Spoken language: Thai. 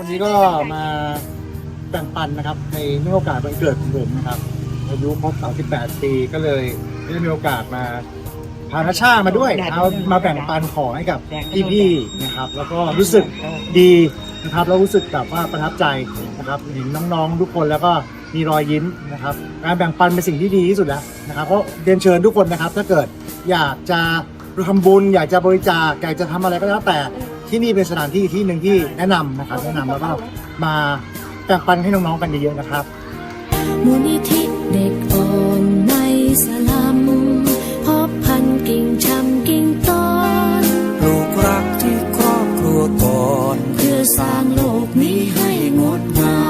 วันนี้ก็มาแบ่งปันนะครับ ในเนื่องโอกาสวันเกิดของผมนะครับอายุครบ38 ปีก็เลยได้มีโอกาสมาพานาชามาด้วยเอามาแบ่งปันของให้กับพี่ๆนะครับ แล้วก็รู้สึกดีนะครับแล้วรู้สึกแบบว่าประทับใจนะครับเห็นน้องๆทุกคนแล้วก็มีรอยยิ้มนะครับ การแบ่งปันเป็นสิ่งที่ดีที่สุดแล้วนะครับเพราะเรียนเชิญทุกคนนะครับ ถ้าเกิดอยากจะทำบุญอยากจะบริจาคอยากจะทำอะไรก็แล้วแต่ ที่นี่เป็นสถานที่ที่หนึ่งที่แนะนำนะครับแนะนำแล้วก็มาแบ่งปันให้น้องๆกันเยอะๆนะครับ มูลนิธิเด็กอ่อนในสลัมพบพันธุ์กิ่งชำกิ่งตอนปลูกรักที่ครอบครัวก่อน เพื่อสร้างโลกนี้ให้งดงาม